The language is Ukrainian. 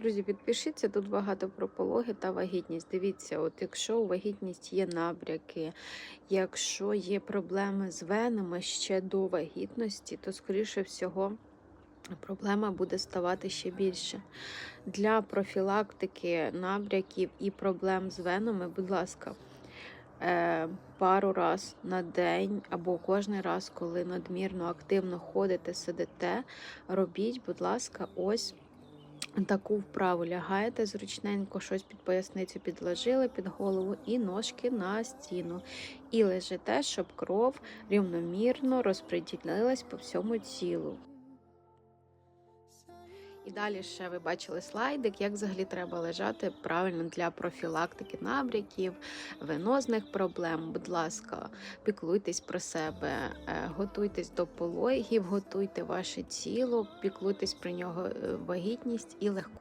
Друзі, підпишіться тут багато про пологи та вагітність. Дивіться, от якщо у вагітність є набряки, якщо є проблеми з венами ще до вагітності, то скоріше всього. Проблема буде ставати ще більше. Для профілактики набряків і проблем з венами, будь ласка, е, пару раз на день або кожен раз, коли надмірно активно ходите, сидите, робіть, будь ласка, ось таку вправу. Лягаєте зручненько, щось під поясницю підложили під голову і ножки на стіну. І лежите, щоб кров рівномірно розподілилась по всьому тілу. І далі ще ви бачили слайдик, як взагалі треба лежати правильно для профілактики набряків, венозних проблем. Будь ласка, піклуйтесь про себе, е, готуйтесь до пологів, готуйте ваше тіло, піклуйтесь про нього е, вагітність і легко.